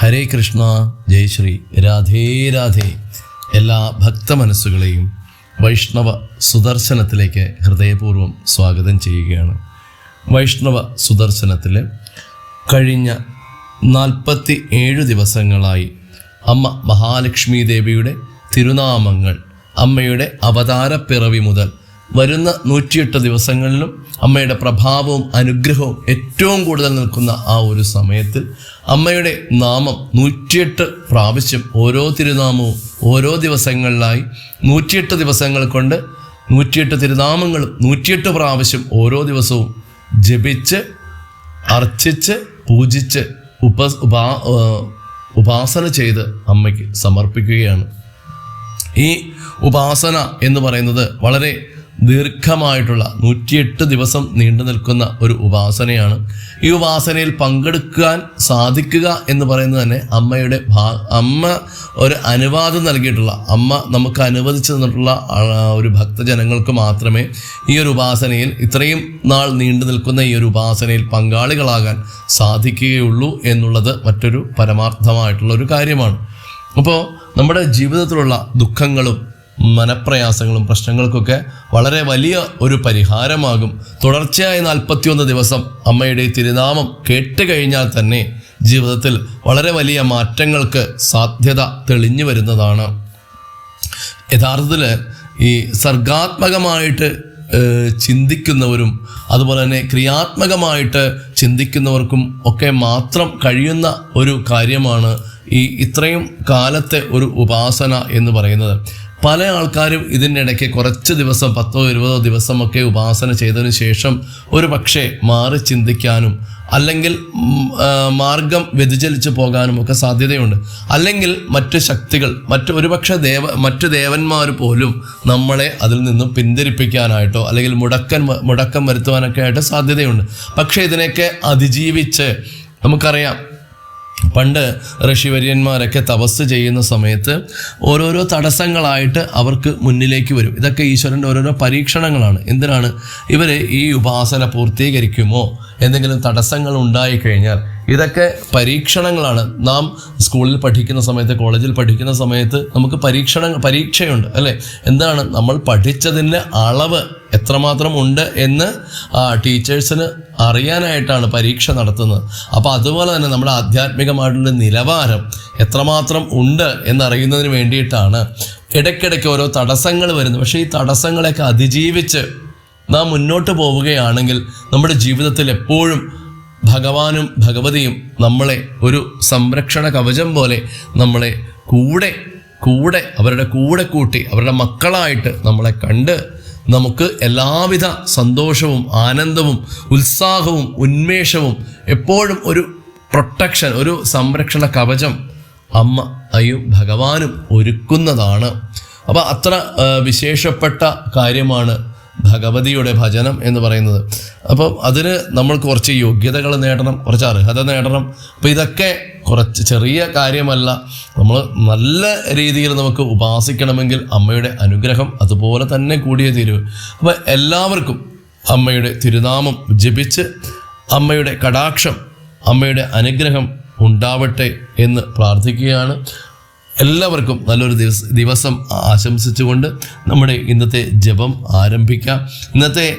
ഹരേ കൃഷ്ണ ജയശ്രീ രാധേ രാധേ. എല്ലാ ഭക്ത മനസ്സുകളെയും വൈഷ്ണവ സുദർശനത്തിലേക്ക് ഹൃദയപൂർവം സ്വാഗതം ചെയ്യുകയാണ്. വൈഷ്ണവ സുദർശനത്തിൽ കഴിഞ്ഞ നാൽപ്പത്തി ഏഴ് ദിവസങ്ങളായി അമ്മ മഹാലക്ഷ്മി ദേവിയുടെ തിരുനാമങ്ങൾ അമ്മയുടെ അവതാരപ്പിറവി മുതൽ വരുന്ന നൂറ്റിയെട്ട് ദിവസങ്ങളിലും അമ്മയുടെ പ്രഭാവവും അനുഗ്രഹവും ഏറ്റവും കൂടുതൽ നിൽക്കുന്ന ആ ഒരു സമയത്തിൽ അമ്മയുടെ നാമം നൂറ്റിയെട്ട് പ്രാവശ്യം ഓരോ തിരുനാമവും ഓരോ ദിവസങ്ങളിലായി നൂറ്റിയെട്ട് ദിവസങ്ങൾ കൊണ്ട് നൂറ്റിയെട്ട് തിരുനാമങ്ങളും നൂറ്റിയെട്ട് പ്രാവശ്യം ഓരോ ദിവസവും ജപിച്ച് അർച്ചിച്ച് പൂജിച്ച് ഉപ ഉപാ ഉപാസന ചെയ്ത് അമ്മയ്ക്ക് സമർപ്പിക്കുകയാണ്. ഈ ഉപാസന എന്ന് പറയുന്നത് വളരെ ദീർഘമായിട്ടുള്ള നൂറ്റിയെട്ട് ദിവസം നീണ്ടു നിൽക്കുന്ന ഒരു ഉപാസനയാണ്. ഈ ഉപാസനയിൽ പങ്കെടുക്കാൻ സാധിക്കുക എന്ന് പറയുന്നത് തന്നെ അമ്മയുടെ ഭാ അമ്മ ഒരു അനുവാദം നൽകിയിട്ടുള്ള അമ്മ നമുക്ക് അനുവദിച്ചു തന്നിട്ടുള്ള ഒരു ഭക്തജനങ്ങൾക്ക് മാത്രമേ ഈ ഒരു ഉപാസനയിൽ ഇത്രയും നാൾ നീണ്ടു നിൽക്കുന്ന ഈ ഒരു ഉപാസനയിൽ പങ്കാളികളാകാൻ സാധിക്കുകയുള്ളൂ എന്നുള്ളത് മറ്റൊരു പരമാർത്ഥമായിട്ടുള്ള ഒരു കാര്യമാണ്. അപ്പോൾ നമ്മുടെ ജീവിതത്തിലുള്ള ദുഃഖങ്ങളും മനപ്രയാസങ്ങളും പ്രശ്നങ്ങൾക്കൊക്കെ വളരെ വലിയ ഒരു പരിഹാരമാകും. തുടർച്ചയായി നാൽപ്പത്തിയൊന്ന് ദിവസം അമ്മയുടെ തിരുനാമം കേട്ട് കഴിഞ്ഞാൽ തന്നെ ജീവിതത്തിൽ വളരെ വലിയ മാറ്റങ്ങൾക്ക് സാധ്യത തെളിഞ്ഞു വരുന്നതാണ്. യഥാർത്ഥത്തിൽ ഈ സർഗാത്മകമായിട്ട് ചിന്തിക്കുന്നവരും അതുപോലെ തന്നെ ക്രിയാത്മകമായിട്ട് ചിന്തിക്കുന്നവർക്കും ഒക്കെ മാത്രം കഴിയുന്ന ഒരു കാര്യമാണ് ഈ ഇത്രയും കാലത്തെ ഒരു ഉപാസന എന്ന് പറയുന്നത്. പല ആൾക്കാരും ഇതിന്റെ ഇടയ്ക്ക് കുറച്ച് ദിവസം പത്തോ ഇരുപതോ ദിവസമൊക്കെ ഉപാസന ചെയ്തതിനു ശേഷം ഒരു പക്ഷേ മാറി ചിന്തിക്കാനും അല്ലെങ്കിൽ മാർഗം വ്യതിചലിച്ച് പോകാനും ഒക്കെ സാധ്യതയുണ്ട്. അല്ലെങ്കിൽ മറ്റു ശക്തികൾ മറ്റ് ഒരുപക്ഷെ ദേവ മറ്റു ദേവന്മാർ പോലും നമ്മളെ അതിൽ നിന്നും പിന്തിരിപ്പിക്കാനായിട്ടോ അല്ലെങ്കിൽ മുടക്കൻ മുടക്കം വരുത്തുവാനൊക്കെ ആയിട്ട് സാധ്യതയുണ്ട്. പക്ഷേ ഇതിനെയൊക്കെ അതിജീവിച്ച് നമുക്കറിയാം പണ്ട് ഋഷിവര്യന്മാരൊക്കെ തപസ് ചെയ്യുന്ന സമയത്ത് ഓരോരോ തടസ്സങ്ങളായിട്ട് അവർക്ക് മുന്നിലേക്ക് വരും. ഇതൊക്കെ ഈശ്വരന്റെ ഓരോരോ പരീക്ഷണങ്ങളാണ്. എന്തിനാണ്? ഇവർ ഈ ഉപാസന പൂർത്തീകരിക്കുമോ? എന്തെങ്കിലും തടസ്സങ്ങൾ ഉണ്ടായിക്കഴിഞ്ഞാൽ ഇതൊക്കെ പരീക്ഷണങ്ങളാണ്. നാം സ്കൂളിൽ പഠിക്കുന്ന സമയത്ത് കോളേജിൽ പഠിക്കുന്ന സമയത്ത് നമുക്ക് പരീക്ഷണ പരീക്ഷയുണ്ട് അല്ലേ? എന്താണ്? നമ്മൾ പഠിച്ചതിന്റെ അളവ് എത്രമാത്രം ഉണ്ട് എന്ന് ടീച്ചേഴ്സിന് അറിയാനായിട്ടാണ് പരീക്ഷ നടത്തുന്നത്. അപ്പോൾ അതുപോലെ തന്നെ നമ്മുടെ ആധ്യാത്മികമായിട്ടുള്ള നിലവാരം എത്രമാത്രം ഉണ്ട് എന്നറിയുന്നതിന് വേണ്ടിയിട്ടാണ് ഇടയ്ക്കിടയ്ക്ക് ഓരോ തടസ്സങ്ങൾ വരുന്നത്. പക്ഷേ ഈ തടസ്സങ്ങളെയൊക്കെ അതിജീവിച്ച് നാം മുന്നോട്ട് പോവുകയാണെങ്കിൽ നമ്മുടെ ജീവിതത്തിൽ എപ്പോഴും ഭഗവാനും ഭഗവതിയും നമ്മളെ ഒരു സംരക്ഷണ കവചം പോലെ നമ്മളെ കൂടെ കൂടെ അവരുടെ കൂടെ കൂട്ടി അവരുടെ മക്കളായിട്ട് നമ്മളെ കണ്ട് നമുക്ക് എല്ലാവിധ സന്തോഷവും ആനന്ദവും ഉത്സാഹവും ഉന്മേഷവും എപ്പോഴും ഒരു പ്രൊട്ടക്ഷൻ ഒരു സംരക്ഷണ കവചം അമ്മ അയ്യും ഭഗവാനും ഒരുക്കുന്നതാണ്. അപ്പോൾ അത്ര വിശേഷപ്പെട്ട കാര്യമാണ് ഭഗവതിയുടെ ഭജനം എന്ന് പറയുന്നത്. അപ്പം അതിന് നമ്മൾ കുറച്ച് യോഗ്യതകൾ നേടണം കുറച്ച് അർഹത നേടണം. അപ്പം ഇതൊക്കെ കുറച്ച് ചെറിയ കാര്യമല്ല. നമ്മൾ നല്ല രീതിയിൽ നമുക്ക് ഉപാസിക്കണമെങ്കിൽ അമ്മയുടെ അനുഗ്രഹം അതുപോലെ തന്നെ കൂടിയേ തീരൂ. അപ്പം എല്ലാവർക്കും അമ്മയുടെ തിരുനാമം ജപിച്ച് അമ്മയുടെ കടാക്ഷം അമ്മയുടെ അനുഗ്രഹം ഉണ്ടാവട്ടെ എന്ന് പ്രാർത്ഥിക്കുകയാണ്. എല്ലാവർക്കും നല്ലൊരു ദിവസ ദിവസം ആശംസിച്ചുകൊണ്ട് നമ്മുടെ ഇന്നത്തെ ജപം ആരംഭിക്കാം. ഇന്നത്തെ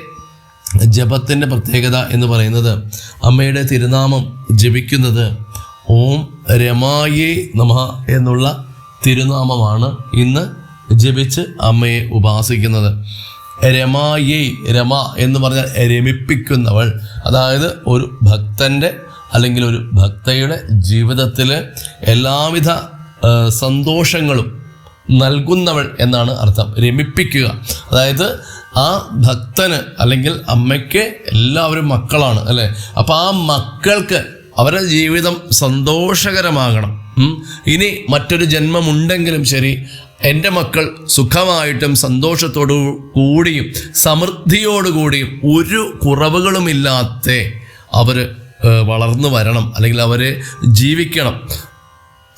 ജപത്തിന്റെ പ്രത്യേകത എന്ന് പറയുന്നത് അമ്മയുടെ തിരുനാമം ജപിക്കുന്നത് ഓം രമായേ നമ എന്നുള്ള തിരുനാമമാണ് ഇന്ന് ജപിച്ച് അമ്മയെ ഉപാസിക്കുന്നത്. രമായേ രമ എന്ന് പറഞ്ഞാൽ രമിപ്പിക്കുന്നവൾ. അതായത് ഒരു ഭക്തന്റെ അല്ലെങ്കിൽ ഒരു ഭക്തയുടെ ജീവിതത്തിൽ എല്ലാവിധ സന്തോഷങ്ങളും നൽകുന്നവൾ എന്നാണ് അർത്ഥം. രമിപ്പിക്കുക. അതായത് ആ ഭക്തന് അല്ലെങ്കിൽ അമ്മയ്ക്ക് എല്ലാവരും മക്കളാണ് അല്ലേ? അപ്പം ആ മക്കൾക്ക് അവരുടെ ജീവിതം സന്തോഷകരമാകണം. ഇനി മറ്റൊരു ജന്മമുണ്ടെങ്കിലും ശരി എന്റെ മക്കൾ സുഖമായിട്ടും സന്തോഷത്തോടു കൂടിയും സമൃദ്ധിയോടുകൂടിയും ഒരു കുറവുകളുമില്ലാത്ത അവർ വളർന്നു വരണം. അല്ലെങ്കിൽ അവർ ജീവിക്കണം.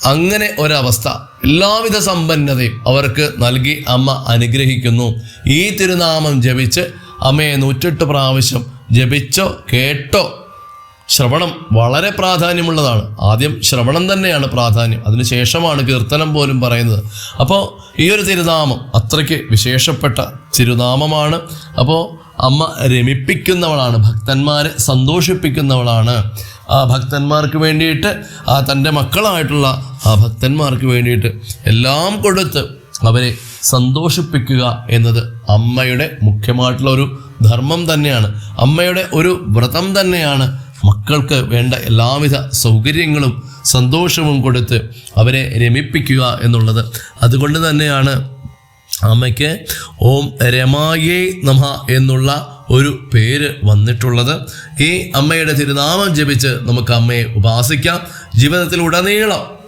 അങ്ങനെ ഒരവസ്ഥ. എല്ലാവിധ സമ്പന്നതയും അവർക്ക് നൽകി അമ്മ അനുഗ്രഹിക്കുന്നു. ഈ തിരുനാമം ജപിച്ച് അമ്മയെ നൂറ്റെട്ട് പ്രാവശ്യം ജപിച്ചോ കേട്ടോ. ശ്രവണം വളരെ പ്രാധാന്യമുള്ളതാണ്. ആദ്യം ശ്രവണം തന്നെയാണ് പ്രാധാന്യം. അതിനുശേഷമാണ് കീർത്തനം പോലും പറയുന്നത്. അപ്പോൾ ഈ ഒരു തിരുനാമം അത്രയ്ക്ക് വിശേഷപ്പെട്ട തിരുനാമമാണ്. അപ്പോൾ അമ്മ രമിപ്പിക്കുന്നവളാണ് ഭക്തന്മാരെ സന്തോഷിപ്പിക്കുന്നവളാണ്. ആ ഭക്തന്മാർക്ക് വേണ്ടിയിട്ട് ആ തന്റെ മക്കളായിട്ടുള്ള ആ ഭക്തന്മാർക്ക് വേണ്ടിയിട്ട് എല്ലാം കൊടുത്ത് അവരെ സന്തോഷിപ്പിക്കുക എന്നത് അമ്മയുടെ മുഖ്യമായിട്ടുള്ള ഒരു ധർമ്മം തന്നെയാണ്. അമ്മയുടെ ഒരു വ്രതം തന്നെയാണ് മക്കൾക്ക് വേണ്ട എല്ലാവിധ സൗകര്യങ്ങളും സന്തോഷവും കൊടുത്ത് അവരെ രമിപ്പിക്കുക എന്നുള്ളത്. അതുകൊണ്ട് തന്നെയാണ് അമ്മയ്ക്ക് ഓം രമായേ നമ എന്നുള്ള ഒരു പേര് വന്നിട്ടുള്ളത്. ഈ അമ്മയുടെ തിരുനാമം ജപിച്ച് നമുക്ക് അമ്മയെ ഉപാസിക്കാം. ജീവിതത്തിൽ ഉടനീളം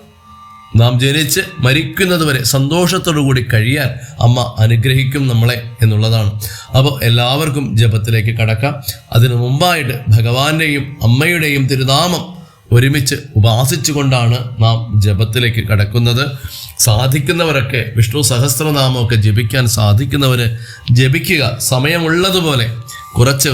നാം ജനിച്ച് മരിക്കുന്നതുവരെ സന്തോഷത്തോടു കൂടി കഴിയാൻ അമ്മ അനുഗ്രഹിക്കും നമ്മളെ എന്നുള്ളതാണ്. അപ്പോൾ എല്ലാവർക്കും ജപത്തിലേക്ക് കടക്കാം. അതിനു മുമ്പായിട്ട് ഭഗവാന്റെയും അമ്മയുടെയും തിരുനാമം ഒരുമിച്ച് ഉപാസിച്ചുകൊണ്ടാണ് നാം ജപത്തിലേക്ക് കടക്കുന്നത്. സാധിക്കുന്നവരൊക്കെ വിഷ്ണു സഹസ്രനാമമൊക്കെ ജപിക്കാൻ സാധിക്കുന്നവർ ജപിക്കുക സമയമുള്ളതുപോലെ കുറച്ച്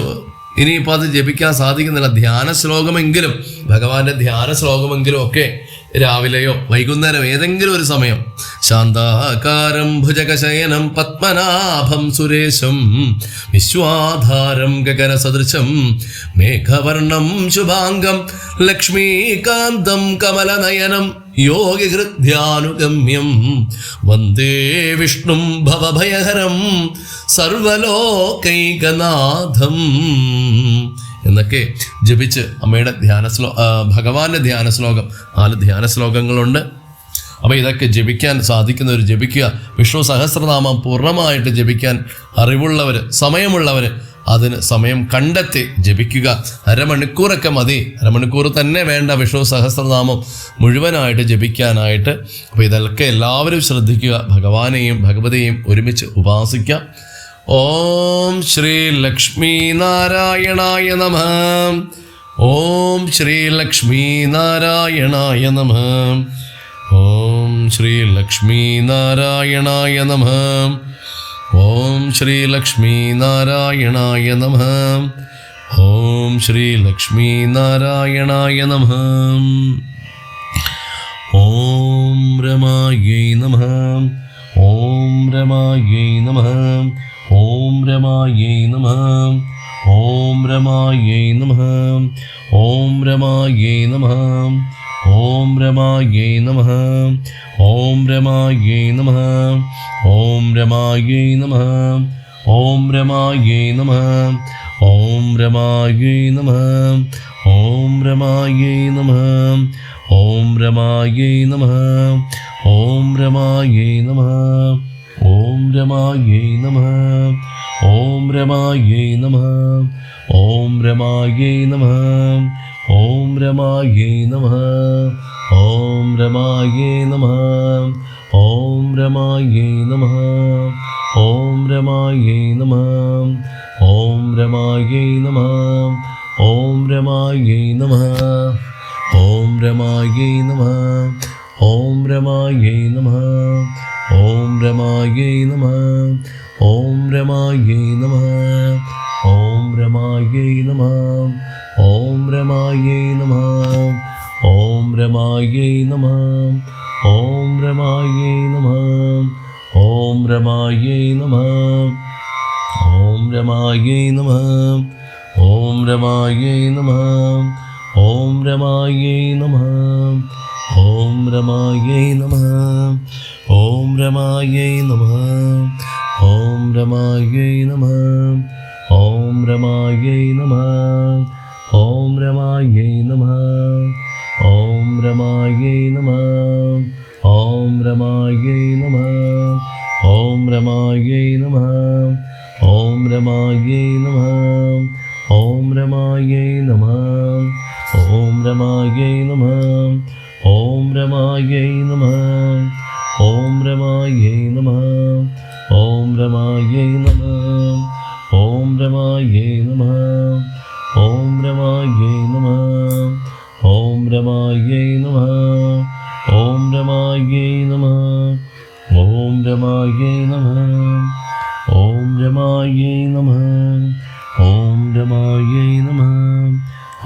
ഇനിയിപ്പോൾ അത് ജപിക്കാൻ സാധിക്കുന്നില്ല. ധ്യാന ശ്ലോകമെങ്കിലും ഭഗവാന്റെ ധ്യാന ശ്ലോകമെങ്കിലും ഒക്കെ രാവിലെയോ വൈകുന്നേരം ഏതെങ്കിലും ഒരു സമയം. ശാന്താകാരം ഭുജകശയനം പത്മനാഭം സുരേശം വിശ്വാധാരം ഗഗന സദൃശം മേഘവർണം ശുഭാംഗം ലക്ഷ്മീകാന്തം കമലനയനം. യോഗിഹൃദ്യാനുഗമ്യം വന്ദേ വിഷ്ണു ഭവഭയഹരം. സർവലോകൈകനാഥം. എന്നൊക്കെ ജപിച്ച് അമ്മയുടെ ധ്യാന ശ്ലോ ഭഗവാന്റെ ധ്യാന ശ്ലോകം നാല് ധ്യാന ശ്ലോകങ്ങളുണ്ട് അപ്പോൾ ഇതൊക്കെ ജപിക്കാൻ സാധിക്കുന്നവർ ജപിക്കുക. വിഷ്ണു സഹസ്രനാമം പൂർണമായിട്ട് ജപിക്കാൻ അറിവുള്ളവർ സമയമുള്ളവർ അതിന് സമയം കണ്ടെത്തി ജപിക്കുക. അരമണിക്കൂറൊക്കെ മതി. അരമണിക്കൂർ തന്നെ വേണ്ട വിഷ്ണു സഹസ്രനാമം മുഴുവനായിട്ട് ജപിക്കാനായിട്ട്. അപ്പോൾ ഇതൊക്കെ എല്ലാവരും ശ്രദ്ധിക്കുക. ഭഗവാനെയും ഭഗവതിയെയും ഒരുമിച്ച് ഉപാസിക്കാം. ഓം ശ്രീ ലക്ഷ്മി നാരായണായ നമ. ഓം ശ്രീ ലക്ഷ്മി നാരായണായ നമ. ഓം ശ്രീ ലക്ഷ്മി നാരായണായ നമ. ॐ श्रीलक्ष्मीनारायणाय नमः। ॐ श्रीलक्ष्मीनारायणाय नमः। ॐ रमायै नमः। ॐ रमायै नमः। ॐ रमायै नमः। ॐ रमायै नमः। ॐ रमायै नमः। ഓം രമായേ നമ ഓം രമായേ നമ ഓം രമായേ നമ ഓം രമായേ നമ ഓം രമായേ നമ ഓം രമായേ നമ ഓം രമായേ നമ ഓം രമായേ നമ ഓം രമായേ നമ ഓം രമായേ നമ ഓം രമായൈ നമ ഓം രമായൈ നമ ഓം രമായൈ നമ ഓം രമായൈ നമ ഓം രമായൈ നമ ഓം രമായൈ നമ ഓം രമായൈ നമ ഓം രമായൈ നമ ഓം രമായൈ നമ ഓം രമായൈ നമ ഓം രമായൈ നമ ഓം രമായൈ നമ ഓം Remaye Namah Om Remaye Namah Om Remaye Namah Om Remaye Namah Om Remaye Namah Om Remaye Namah Om Remaye Namah Om Ramaye Namah Om Ramaye Namah Om Ramaye Namah Om Ramaye Namah ഓം രമായൈ നമ ഓം രമായൈ നമ ഓം രമായൈ നമ ഓം രമായൈ നമ ഓം രമായൈ നമ ഓം രമായൈ നമ ഓം രമായൈ നമ ഓം രമായൈ നമ ഓം രമായൈ നമ ഓം രമായൈ നമ ഓം രമായൈ നമ ഓം രമായൈ നമ ഓം രമായൈ നമ ഓം രമായൈ നമ ഓം രമായൈ നമ ഓം രമായൈ നമ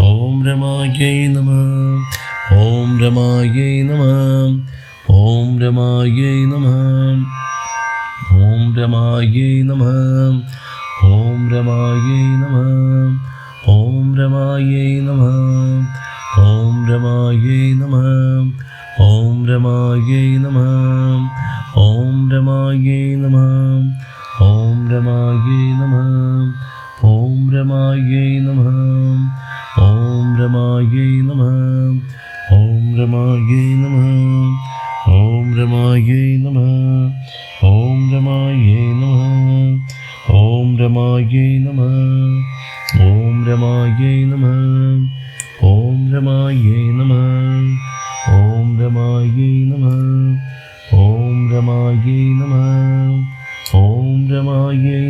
ഓം രമായൈ നമ ഓം രമായൈ നമ ഓം രമായൈ നമ ഓം രമായൈ നമ ഓം രമായൈ നമ ഓം രമായൈ നമ ഓം രമായൈ നമ ഓം രമായൈ നമ ഓം രമായൈ നമ ഓം രമായൈ നമ ഓം രമായൈ നമ ഓം രമായൈ നമ ഓം രമായൈ നമ ഓം രമായൈ നമ ഓം രമായൈ നമ ഓം രമായൈ നമ ഓം രമായൈ रमायै नमः ॐ रमायै नमः ॐ रमायै नमः ॐ रमायै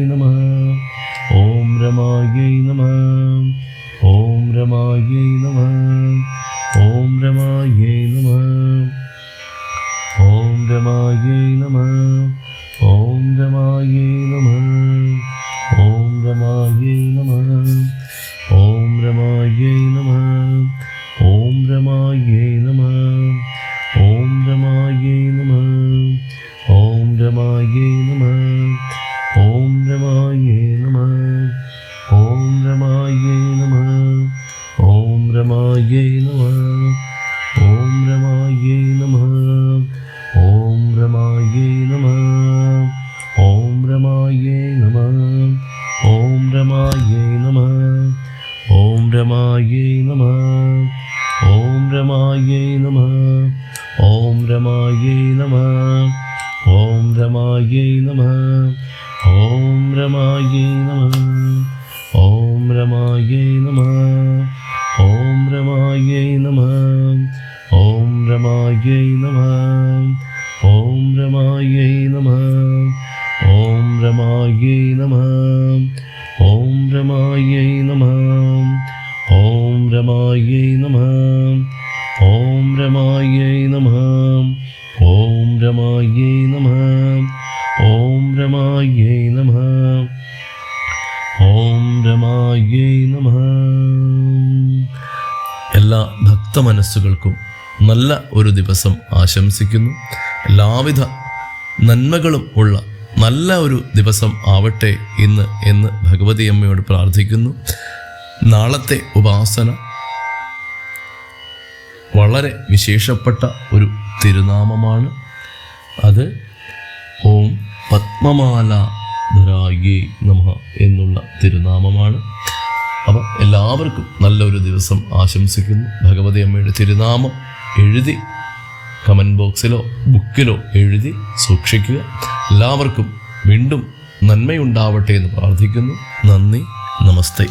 രമായൈ നമ. ഓം രമായൈ നമ. ഓം രമായൈ നമ. ഓം രമായൈ നമ. ഓം രമായൈ നമ. ഓം രമായൈ നമ. ഓം രമായൈ നമ. ഓം രമായൈ നമ. ഓം രമായൈ നമ. എല്ലാ ഭക്തമനസ്സുകൾക്കും നല്ല ഒരു ദിവസം ആശംസിക്കുന്നു. എല്ലാവിധ നന്മകളും ഉള്ള നല്ല ഒരു ദിവസം ആവട്ടെ ഇന്ന് എന്ന് ഭഗവതി അമ്മയോട് പ്രാർത്ഥിക്കുന്നു. നാളത്തെ ഉപാസന വളരെ വിശേഷപ്പെട്ട ഒരു തിരുനാമമാണ്. അത് ഓം പത്മമാല ധരായേ നമ എന്നുള്ള തിരുനാമമാണ്. അപ്പം എല്ലാവർക്കും നല്ലൊരു ദിവസം ആശംസിക്കുന്നു. ഭഗവതി അമ്മയുടെ തിരുനാമം എഴുതി കമന്റ് ബോക്സിലോ ബുക്കിലോ എഴുതി സൂക്ഷിക്കുക. എല്ലാവർക്കും വീണ്ടും നന്മയുണ്ടാവട്ടെ എന്ന് പ്രാർത്ഥിക്കുന്നു. നന്ദി നമസ്തേ.